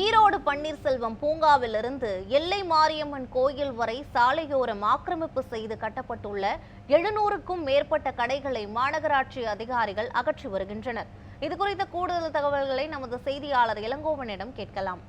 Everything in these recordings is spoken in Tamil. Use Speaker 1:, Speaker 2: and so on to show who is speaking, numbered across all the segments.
Speaker 1: ஈரோடு பன்னீர்செல்வம் பூங்காவிலிருந்து எல்லை மாரியம்மன் கோயில் வரை சாலையோரம் ஆக்கிரமிப்பு செய்து கட்டப்பட்டுள்ள எழுநூறுக்கும் மேற்பட்ட கடைகளை மாநகராட்சி அதிகாரிகள் அகற்றி வருகின்றனர். இது குறித்த கூடுதல் தகவல்களை நமது செய்தியாளர் இளங்கோவனிடம் கேட்கலாம்.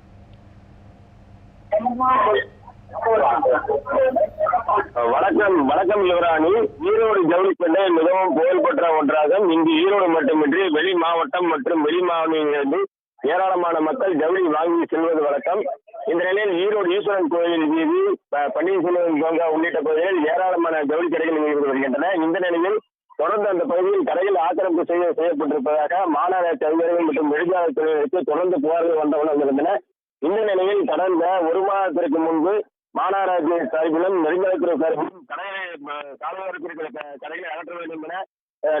Speaker 2: வணக்கம் வணக்கம் யுவராணி ஈரோடு ஜவுளிப்பேட்டை மிகவும் புகழ்பெற்ற ஒன்றாகும். இங்கு ஈரோடு மட்டுமின்றி வெளி மாவட்டம் மற்றும் வெளி மாநிலங்களிலிருந்து ஏராளமான மக்கள் ஜவுளி வாங்கி செல்வது வழக்கம். இந்த நிலையில் ஈரோடு ஈஸ்வரன் கோயில் வீதி ப- பன்னீர்செல்வம் உள்ளிட்ட பகுதிகளில் ஏராளமான ஜவுளி கடைகள் இயங்கி வருகின்றன. இந்த நிலையில் தொடர்ந்து அந்த பகுதியில் கடைகள் ஆக்கிரமிப்பு செய்ய செய்யப்பட்டிருப்பதாக மாநகர அதிகாரிகள் மற்றும் நெடுஞ்சாலைத்துறையினருக்கு தொடர்ந்து புகார்கள் வந்த வந்திருந்தன. இருந்தன இந்த நிலையில் கடந்த ஒரு மாதத்திற்கு முன்பு மாநகராட்சி சார்பிலும் நெடுஞ்சாலைத்துறை சார்பிலும் கடைகளை சாலையோரத்தில் கடைகளை அகற்ற வேண்டும் என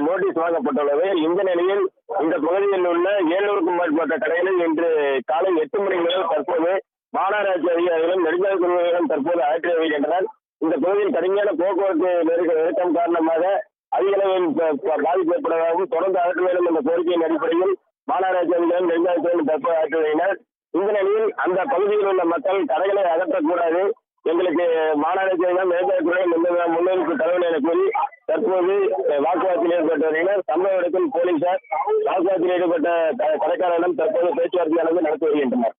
Speaker 2: நோட்டீஸ் வழங்கப்பட்டுள்ளது இந்த நிலையில் இந்த பகுதியில் உள்ள ஏழுநூறுக்கும் மேற்பட்ட கடைகளில் இன்று காலை எட்டு மணி முதல் தற்போது மாநகராட்சி அதிகாரிகளும் நெடுஞ்சாலைத்துறையினரும் தற்போது அகற்றி வருகின்றனர் இந்த பகுதியில் கடுமையான போக்குவரத்து நெருக்க- நெருக்கம் காரணமாக அதிக அளவில் பாதிப்பு ஏற்படுவதாகவும் தொடர்ந்து அகற்ற வேண்டும் என்ற கோரிக்கையின் அடிப்படையில் மாநகராட்சி அதிகாரிகள் நெடுஞ்சாலைத்துறையினர் தற்போது அகற்றி வருகின்றனர். இந்த நிலையில் அந்த பகுதியில் உள்ள மக்கள் கடைகளை அகற்றக்கூடாது. எங்களுக்கு மாநகராட்சி மேற்கொள்ள முன்னெடுப்பு தலைவர் என கூறி தற்போது வாக்குவாதத்தில் ஈடுபட்டு வருகின்றனர். சம்பவ இடத்தில் போலீசார் வாக்குவாதத்தில் ஈடுபட்ட க- தற்போது பேச்சுவார்த்தையானது நடத்தி வருகின்றனர்.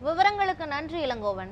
Speaker 1: விவரங்களுக்கு நன்றி இளங்கோவன்.